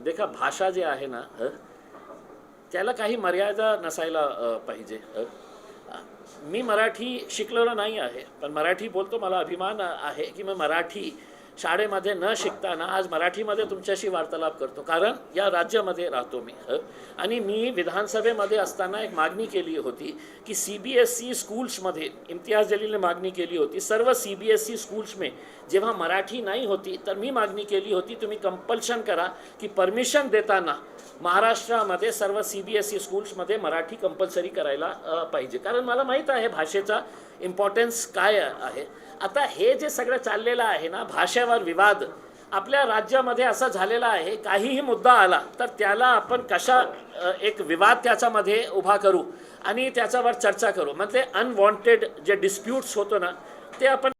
देखा भाषा जे आहे ना त्याला काही मर्यादा नसायला पाहिजे मी मराठी शिकलेलो नाही आहे पण मराठी बोलतो मला अभिमान आहे की मी मराठी शाळेमध्ये न शिकताना आज मराठीमध्ये तुमच्याशी वार्तालाप करतो. कारण या राज्यामध्ये राहतो मी. आणि मी विधानसभेमध्ये असताना एक मागणी केली होती की सी बी एस सी स्कूल्समध्ये इम्तियाज जलीलने मागणी केली होती. सर्व C B S C schools जेव्हा मराठी नाही होती तर मी मागणी केली होती तुम्ही कंपल्शन करा की परमिशन देताना महाराष्ट्रामध्ये सर्व सी बी एस सी स्कूल्समध्ये मराठी कंपल्सरी करायला पाहिजे. कारण मला माहीत आहे भाषेचा इम्पॉर्टन्स काय आहे? आता हे जे सगळं चाललेलं आहे ना भाषेवर विवाद आपल्या राज्यामध्ये असा झालेला आहे काहीही मुद्दा आला तर त्याला आपण कशा एक विवाद त्याच्यामध्ये उभा करू आणि त्याच्यावर चर्चा करू? म्हणजे अनवॉन्टेड जे डिस्प्यूट्स होतो ना ते आपण